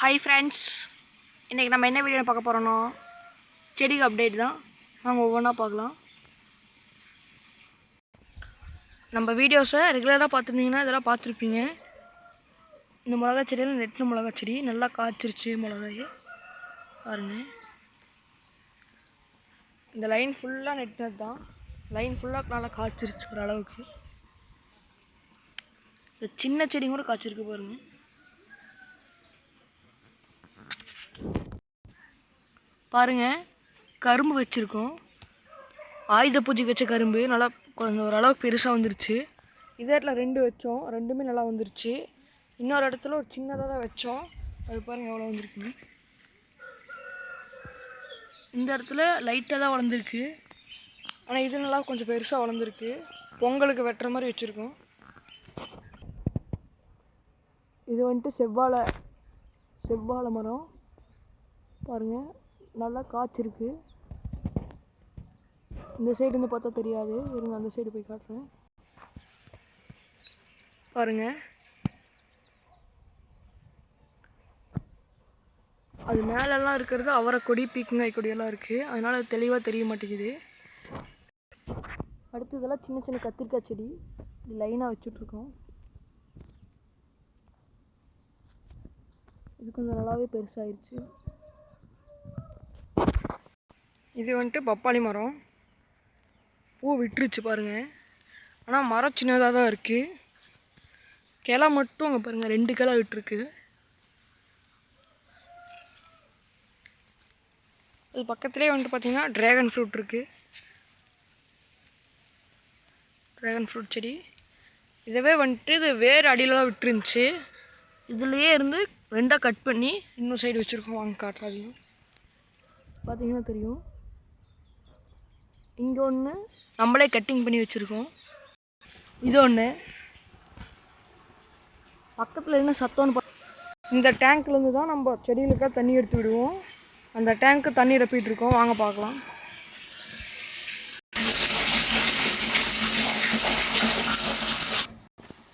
Hi friends இன்றைக்கி நம்ம என்ன வீடியோ பார்க்க போகிறோன்னா செடிக்கு அப்டேட் தான். நாங்கள் ஒவ்வொன்றா பார்க்கலாம். நம்ம வீடியோஸை ரெகுலராக பார்த்துருந்தீங்கன்னா இதெல்லாம் பார்த்துருப்பீங்க. இந்த மிளகா செடியில் நெட்டின மிளகா செடி. நல்லா காய்ச்சிருச்சு மிளகாய். பாருங்க. இந்த லைன் ஃபுல்லாக நெட்டினது தான். லைன் ஃபுல்லாக நல்லா காய்ச்சிருச்சு ஒரு அளவுக்கு. இந்த சின்ன செடி கூட காய்ச்சிருக்கு பாருங்க. பாருங்க கரும்பு வச்சுருக்கோம். ஆயுத பூஜைக்கு வச்ச கரும்பு நல்லா கொஞ்சம் ஓரளவுக்கு பெருசாக வந்துருச்சு. இதே இடத்துல ரெண்டு வச்சோம். ரெண்டுமே நல்லா வந்துருச்சு. இன்னொரு இடத்துல ஒரு சின்னதாக தான் வச்சோம். அது பாருங்கள் எவ்வளோ வந்திருக்குன்னு இந்த இடத்துல லைட்டாக தான் வளர்ந்துருக்கு. ஆனால் இது நல்லா கொஞ்சம் பெருசாக வளர்ந்துருக்கு. பொங்கலுக்கு வெட்டுற மாதிரி வச்சுருக்கோம். இது வந்துட்டு செவ்வாழை செவ்வாழை மரம். பாருங்கள் நல்லா காய்ச்சிருக்கு இந்த சைடு இருந்து பார்த்தா தெரியாது. இருங்க அந்த சைடு போய் காட்டுறேன். பாருங்க. அது மேலெல்லாம் இருக்கிறது அவரை கொடி பீக்கங்காய் கொடியெல்லாம் இருக்குது அதனால் அது தெளிவாக தெரிய மாட்டேங்குது. அடுத்ததெல்லாம் சின்ன சின்ன கத்திரிக்காய் செடி. லைனாக வச்சுட்ருக்கோம். இது கொஞ்சம் நல்லாவே பெருசாயிருச்சு. இது வந்துட்டு பப்பாளி மரம். பூ விட்டுருச்சு பாருங்கள் ஆனால் மரம் சின்னதாக தான் இருக்குது கிளை மட்டும் அங்கே பாருங்கள் ரெண்டு கிளை விட்டுருக்கு. அது பக்கத்துலேயே வந்துட்டு பார்த்தீங்கன்னா ட்ராகன் ஃப்ரூட் இருக்குது ட்ராகன் ஃப்ரூட் செடி. இதவே வந்துட்டு இது வேறு அடியிலலாம் விட்டுருந்துச்சு. இதுலேயே இருந்து ரெண்டாக கட் பண்ணி இன்னொரு சைடு வச்சுருக்கோம் வாங்க காட்டுறாதையும் பார்த்தீங்கன்னா தெரியும். இங்கே ஒன்று நம்மளே கட்டிங் பண்ணி வச்சுருக்கோம். இது ஒன்று பக்கத்தில் என்ன சத்தம்னு பா இந்த டேங்க்லேருந்து தான் நம்ம செடிகளுக்காக தண்ணி எடுத்து விடுவோம். அந்த டேங்க்கு தண்ணி ரப்பிட்டு இருக்கோம். வாங்க பார்க்கலாம்.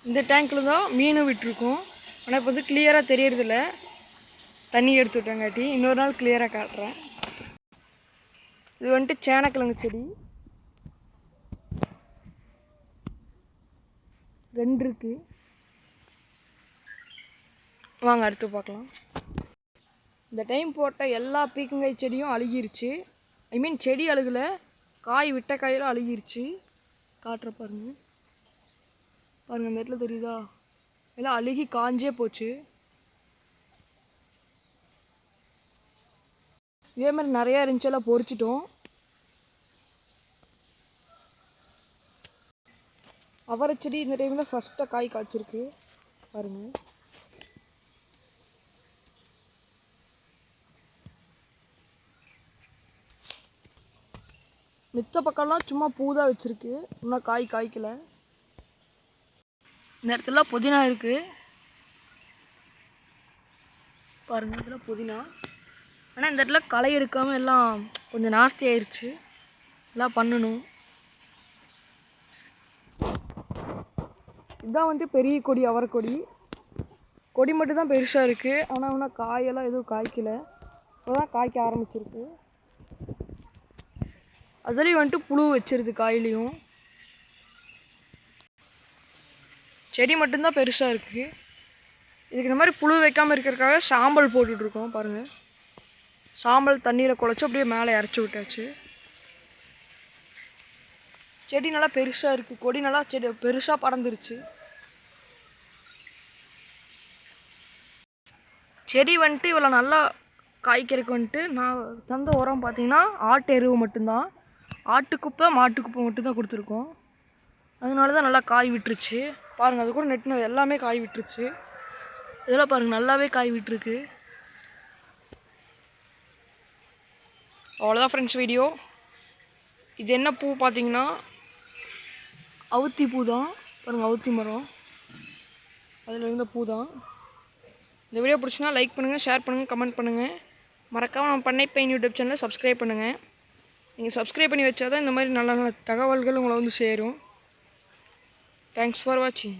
இந்த டேங்க்கில் தான் மீனும் விட்டுருக்கோம். ஆனால் இப்போ வந்து கிளியராக தெரியறதில்ல. தண்ணி எடுத்து விட்டங்காட்டி இன்னொரு நாள் கிளியராக காட்டுறேன். இது வந்துட்டு சேனக்கிழங்கு செடி. ரெண்டு இருக்கு வாங்க அடுத்து பார்க்கலாம். இந்த டைம் போட்ட எல்லா பீக்கங்காய் செடியும் அழுகிருச்சு. ஐ மீன் செடி அழுகலை காய் விட்ட காயில் அழுகிருச்சு. காட்டுற பாருங்க. பாருங்கள் அந்த இடத்துல தெரியுதா? எல்லாம் அழுகி காஞ்சே போச்சு. இதே மாதிரி நிறையா இருந்துச்சு எல்லாம் பொறிச்சிட்டோம். அவரை செடி இந்த டைமில் ஃபஸ்ட்டாக காய் காய்ச்சிருக்கு. பாருங்கள் மித்த பக்கம்லாம் சும்மா பூ தான் வச்சுருக்கு. இன்னும் காய் காய்க்கல. இந்த இடத்துல புதினா இருக்குது பாருங்க இதில் புதினா. ஆனால் இந்த இடத்துல களை எடுக்காமல் எல்லாம் கொஞ்சம் நாஸ்தி ஆயிடுச்சு எல்லாம் பண்ணணும். இதான் வந்து பெரிய கொடி அவரைக்கொடி கொடி. மட்டும் தான் பெருசாக இருக்குது ஆனால் இன்னும் காயெல்லாம் எதுவும் காய்க்கல. இப்போதான் காய்க்க ஆரம்பிச்சிருக்கு. அதுலேயும் வந்துட்டு புழு வச்சிருது காயிலையும். செடி மட்டும்தான் பெருசாக இருக்குது இதுக்கு இந்த மாதிரி புழு வைக்காமல் இருக்கிறதுக்காக சாம்பல் போட்டுட்ருக்கோம் பாருங்கள் சாம்பல் தண்ணியில் குழச்சி அப்படியே மேலே இறச்சி விட்டாச்சு. செடி நல்லா பெருசாக இருக்குது கொடி நல்லா செடி பெருசாக பறந்துருச்சு செடி வந்துட்டு இவ்வளோ நல்லா காய்க்கிறதுக்கு வந்துட்டு நான் தந்த உரம் பார்த்தீங்கன்னா ஆட்டு எருவு மட்டும்தான். ஆட்டுக்குப்பை மாட்டுக்குப்பை மட்டும்தான் கொடுத்துருக்கோம். அதனால தான் நல்லா காய் விட்டுருச்சு. பாருங்கள் அது கூட நெட்டினது எல்லாமே காய் விட்டுருச்சு. இதெல்லாம் பாருங்கள் நல்லாவே காய் விட்டுருக்கு. அவ்வளோதான் ஃப்ரெண்ட்ஸ் வீடியோ இது என்ன பூ பார்த்தீங்கன்னா? அவுத்தி பூ தான். பாருங்கள் அவுத்தி மரம். அதில் இருந்த பூ தான். இந்த வீடியோ பிடிச்சினா லைக் பண்ணுங்கள் ஷேர் பண்ணுங்கள் கமெண்ட் பண்ணுங்கள் மறக்காமல் நம்ம பண்ணை பெயின் யூடியூப் சேனலை சப்ஸ்கிரைப் பண்ணுங்கள் நீங்கள் சப்ஸ்கிரைப் பண்ணி வச்சா தான் இந்த மாதிரி நல்ல நல்ல தகவல்கள் உங்களை வந்து சேரும். தேங்க்ஸ் ஃபார் வாட்சிங்